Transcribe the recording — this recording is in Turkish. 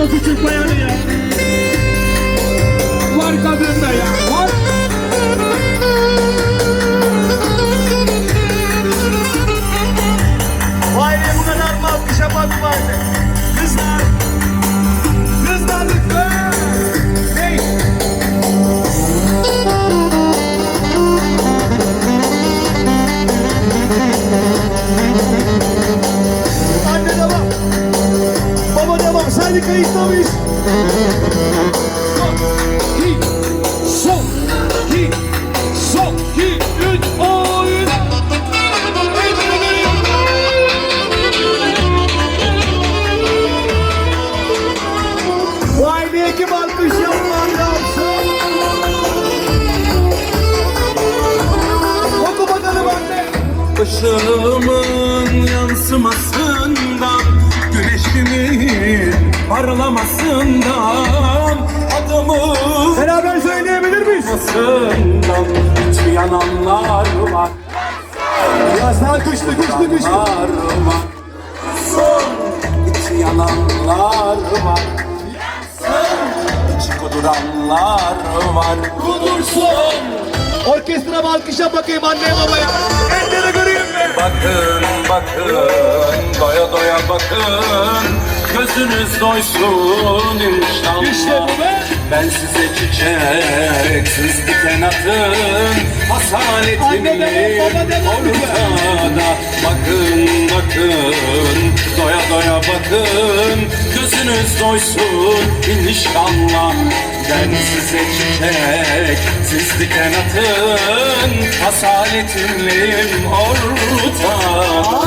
o küçük bayanı ya. Var kadın ya. Var. Vay be bu kadar bakmışa bakma artık. Kızlar. Kızlar lütfen. Hey. Baba devam. Sen kayıtta mıyız? Hi, son, hi, üç, oyna. Bu aile ekip alkış yapman lazım. Oku bakalım anne. Işığımın yansımasından Güneşimin parlamasından Adımın Beraber söyleyebilir miyiz? yansımasından Hiç yananlar var Ya sen kışlı kışlı kışlı. Yananlar var Hiç yananlar var Hiç kuduranlar var Kudursun. Orkestra alkış yap bakayım anneye babaya. Elleri göreyim mi? Bakın bakın doya doya bakın Gözünüz doysun inşallah İşte bu be. Ben size çiçek siz diken atın Asaletimi Anne devam, baba devam. ortada Bakın bakın doya doya bakın Gözünüz doysun inşallah Ben size çiçek siz diken atın Asaletimim ortada